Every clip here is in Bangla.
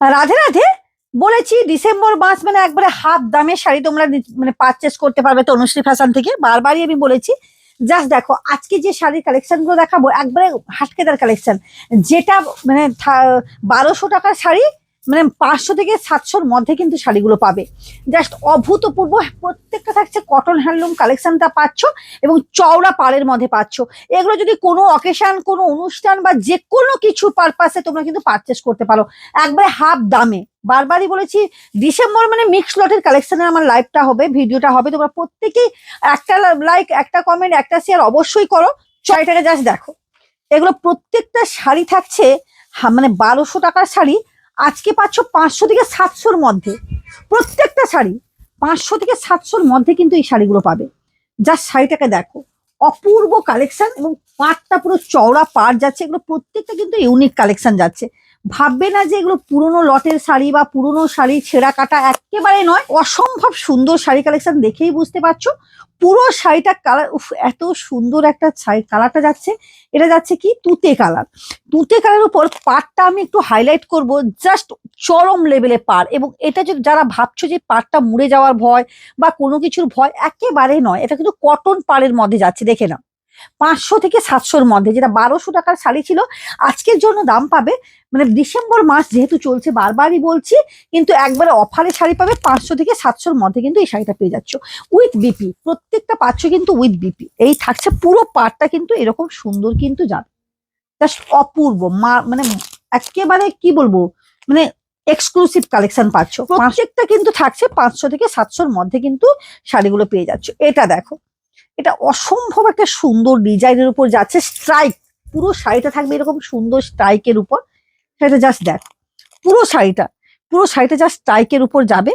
রাধে রাধে বলেছি ডিসেম্বর মাস মানে একবারে হাফ দামে শাড়ি তোমরা মানে পারচেস করতে পারবে তনুশ্রী ফ্যাশন থেকে। বারবারই আমি বলেছি জাস্ট দেখো, আজকে যে শাড়ির কালেকশনগুলো দেখাবো, একবারে হাটকেদার কালেকশন যেটা মানে বারোশো টাকার শাড়ি মানে পাঁচশো থেকে সাতশোর মধ্যে কিন্তু শাড়িগুলো পাবে। জাস্ট অভূতপূর্ব, প্রত্যেকটা থাকছে কটন হ্যান্ডলুম কালেকশনটা পাচ্ছ এবং চওড়া পাড়ের মধ্যে পাচ্ছ। এগুলো যদি কোনো অকেশন কোনো অনুষ্ঠান বা যে কোনো কিছু পারপাসে তোমরা কিন্তু পারচেস করতে পারো। একবারে হাফ দামে। বারবারই বলেছি ডিসেম্বর মানে মিক্স লটের কালেকশনে আমার লাইভটা হবে ভিডিওটা হবে। তোমরা প্রত্যেকেই একটা লাইক একটা কমেন্ট একটা শেয়ার অবশ্যই করো। শাড়িটাকে জাস্ট দেখো। এগুলো প্রত্যেকটা শাড়ি থাকছে মানে বারোশো টাকার শাড়ি। আজকে পাচ্ছ পাঁচশো থেকে সাতশোর মধ্যে। প্রত্যেকটা শাড়ি পাঁচশো থেকে সাতশোর মধ্যে কিন্তু এই শাড়িগুলো পাবে। যা শাড়িটাকে দেখো, অপূর্ব কালেকশন এবং পাটটা পুরো চওড়া পাট যাচ্ছে, এগুলো প্রত্যেকটা কিন্তু ইউনিক কালেকশন যাচ্ছে। ভাববে না যে এগুলো পুরনো লটের শাড়ি বা পুরনো শাড়ি ছেঁড়া কাটা একেবারে নয়, অসম্ভব সুন্দর শাড়ি কালেকশন দেখেই বুঝতে পারছ। পুরো শাড়িটা কালার উফ, এত সুন্দর একটা শাড়ি কালারটা যাচ্ছে, এটা যাচ্ছে কি তুতে কালার তুতে কালারের উপর পাড়টা আমি একটু হাইলাইট করব জাস্ট চরম লেভেলে পার এবং এটা যদি যারা ভাবছ যে পাড়টা মুড়ে যাওয়ার ভয় বা কোনো কিছুর ভয় একেবারে নয়, এটা কিন্তু কটন পাড়ের মধ্যে যাচ্ছে, দেখে নাও। পাঁচশো থেকে সাতশোর মধ্যে যেটা বারোশো টাকার শাড়ি ছিল। আজকের জন্য দাম পাবে মানে ডিসেম্বর মাস যেহেতু চলছে বারবারই বলছি কিন্তু একবারে অফারে শাড়ি পাবে পাঁচশো থেকে সাতশোর মধ্যে কিন্তু এই শাড়িটা পেয়ে যাচ্ছ। উইথ বিপি প্রত্যেকটা পাচ্ছ কিন্তু উইথ বিপি এই থাকছে পুরো পাটটা কিন্তু এরকম সুন্দর কিন্তু যাবে। জাস্ট অপূর্ব মা মানে একেবারে কি বলব মানে এক্সক্লুসিভ কালেকশন পাচ্ছ। প্রত্যেকটা কিন্তু থাকছে পাঁচশো থেকে সাতশোর মধ্যে কিন্তু শাড়িগুলো পেয়ে যাচ্ছ। এটা দেখো এটা অসম্ভব একটা সুন্দর ডিজাইনের উপর যাচ্ছে স্ট্রাইক পুরো শাড়িটা থাকবে এরকম সুন্দর স্ট্রাইকের উপর। সেটা জাস্ট দেখ, পুরো শাড়িটা পুরো শাড়িটা জাস্ট স্ট্রাইকের উপর যাবে।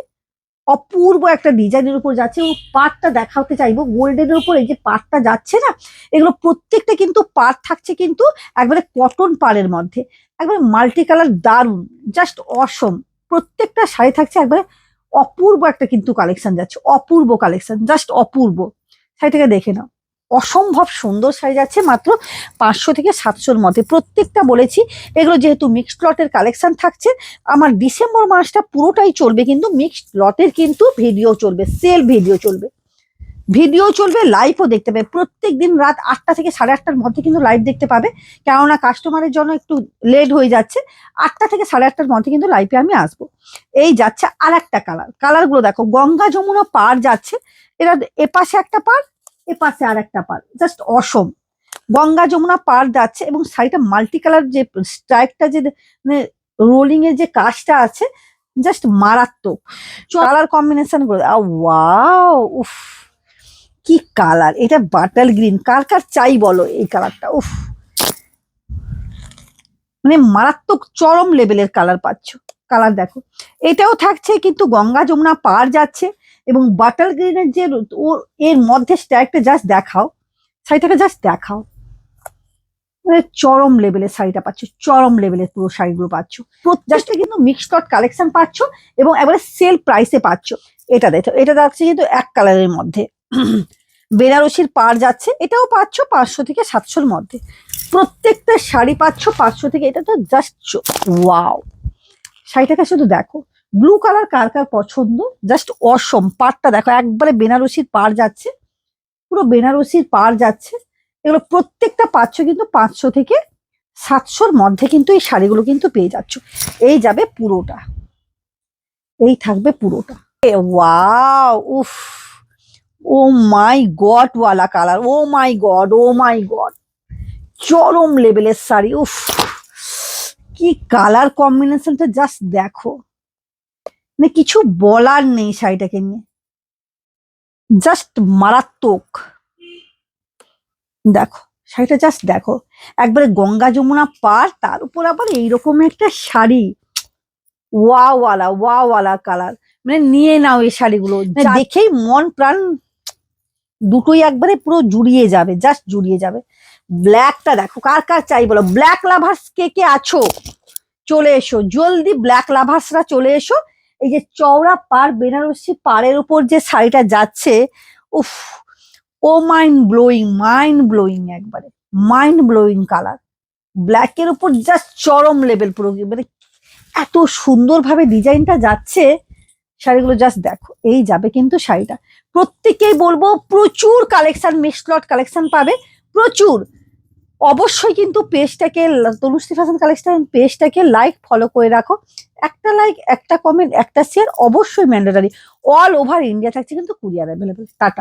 অপূর্ব একটা ডিজাইনের উপর যাচ্ছে ও পাটটা দেখাতে চাইব। গোল্ডেনের উপর এই যে পাটটা যাচ্ছে না, এগুলো প্রত্যেকটা কিন্তু পাট থাকছে কিন্তু একবারে কটন পাড়ের মধ্যে। একবারে মাল্টি কালার দারুণ জাস্ট অসম প্রত্যেকটা শাড়ি থাকছে একবারে অপূর্ব একটা কিন্তু কালেকশন যাচ্ছে, অপূর্ব কালেকশন জাস্ট অপূর্ব। শাড়িটাকে দেখে নাও। অসম্ভব সুন্দর শাড়ি যাচ্ছে মাত্র পাঁচশো থেকে সাতশোর মধ্যে। প্রত্যেকটা বলেছি, এগুলো যেহেতু মিক্সড লটের কালেকশন থাকছে, আমার ডিসেম্বর মাসটা পুরোটাই চলবে কিন্তু মিক্সড লটের কিন্তু ভিডিও চলবে সেল ভিডিও চলবে। ভিডিও চলবে লাইভও দেখতে পাবে। প্রত্যেক দিন রাত আটটা থেকে সাড়ে আটটার মধ্যে কিন্তু লাইভ দেখতে পাবে। কেননা কাস্টমারের জন্য একটু লেট হয়ে যাচ্ছে। আটটা থেকে সাড়ে আটটার মধ্যে কিন্তু লাইভে আমি আসব। এই যাচ্ছে আর একটা কালার কালারগুলো দেখো, গঙ্গা যমুনা পার যাচ্ছে। এরা এপাশে একটা পার এপাশে আর একটা পার জাস্ট অসম। গঙ্গা যমুনা পার যাচ্ছে এবং শাড়িটা মাল্টি কালার যে স্ট্রাইকটা যে মানে রোলিং এর যে কাজটা আছে জাস্ট মারাত্মক। কালার কম্বিনেশন করে ওয়াও উফ। কি কালার? এটা বাটাল গ্রিন। কার কার চাই বলো এই কালারটা? উফ। মানে মারাত্মক চরম লেভেলের কালার পাচ্ছ। কালার দেখো। এটাও থাকছে কিন্তু গঙ্গা যমুনা পার যাচ্ছে এবং বাটার গ্রিনের যে ও এর মধ্যে স্ট্যাগটা জাস্ট দেখাও। শাড়িটাকে জাস্ট দেখাও। মানে চরম লেভেলের শাড়িটা পাচ্ছ। চরম লেভেলের পুরো শাড়িগুলো পাচ্ছ। জাস্ট কিন্তু মিক্সড কট কালেকশন পাচ্ছ এবং একবারে সেল প্রাইসে পাচ্ছ। এটা দেখো। এটা যাচ্ছে কিন্তু এক কালারের মধ্যে। বেনারসির পার যাচ্ছে, এটাও পাচ্ছ পাঁচশো থেকে সাতশোর মধ্যে। প্রত্যেকটা শাড়ি পাচ্ছ পাঁচশো থেকে, এটা তো জাস্ট ওয়াও শাড়িটাকে শুধু দেখো ব্লু কালার কার কার পছন্দ? জাস্ট অসম পাড়টা দেখো, একবারে বেনারসির পার যাচ্ছে, পুরো বেনারসির পার যাচ্ছে। এগুলো প্রত্যেকটা পাচ্ছ কিন্তু পাঁচশো থেকে সাতশোর মধ্যে কিন্তু এই শাড়িগুলো কিন্তু পেয়ে যাচ্ছ। এই যাবে পুরোটা। এই থাকবে পুরোটা। ওয়াও উফ! ও মাই গড ওয়ালা colour oh my god oh my god. চরম লেভেলের শাড়ি উফ। কি কালার কম্বিনেশনটা জাস্ট দেখো। মানে কিছু বলার নেই শাড়িটাকে নিয়ে। জাস্ট মারাত্মক। দেখো শাড়িটা জাস্ট দেখো। একবারে গঙ্গা যমুনা পার তার উপর আবার এইরকম একটা শাড়ি। ওয়াওয়ালা ওয়াওয়ালা কালার। মানে নিয়ে নাও এই শাড়িগুলো। মানে দেখেই মন প্রাণ দুটোই একবারে পুরো জুড়িয়ে যাবে জাস্ট জুড়িয়ে যাবে। ব্ল্যাকটা দেখো, কার কার চাই বলো? ব্ল্যাক লাভার্স কে কে আছো? চলে এসো, জলদি ব্ল্যাক লাভার্সরা চলে এসো। এই যে চওড়া পার বেনারসি পাড়ের উপর যে শাড়িটা যাচ্ছে, উফ, oh mind blowing mind blowing একবারে মাইন্ড ব্লোয়িং কালার ব্ল্যাকের উপর জাস্ট চরম লেভেল পুরো মানে এত সুন্দরভাবে ডিজাইনটা যাচ্ছে। শাড়িগুলো জাস্ট দেখো, এই যাবে কিন্তু শাড়িটা। প্রত্যেকেই বলব, প্রচুর কালেকশন মিক্সলট কালেকশন পাবে, প্রচুর। অবশ্যই কিন্তু পেজটাকে তনুশ্রী ফ্যাশন কালেকশন পেজটাকে লাইক ফলো করে রাখো। একটা লাইক একটা কমেন্ট একটা শেয়ার অবশ্যই ম্যান্ডেটারি অল ওভার ইন্ডিয়া থাকছে কিন্তু কুরিয়ার অ্যাভেলেবেল টাটা।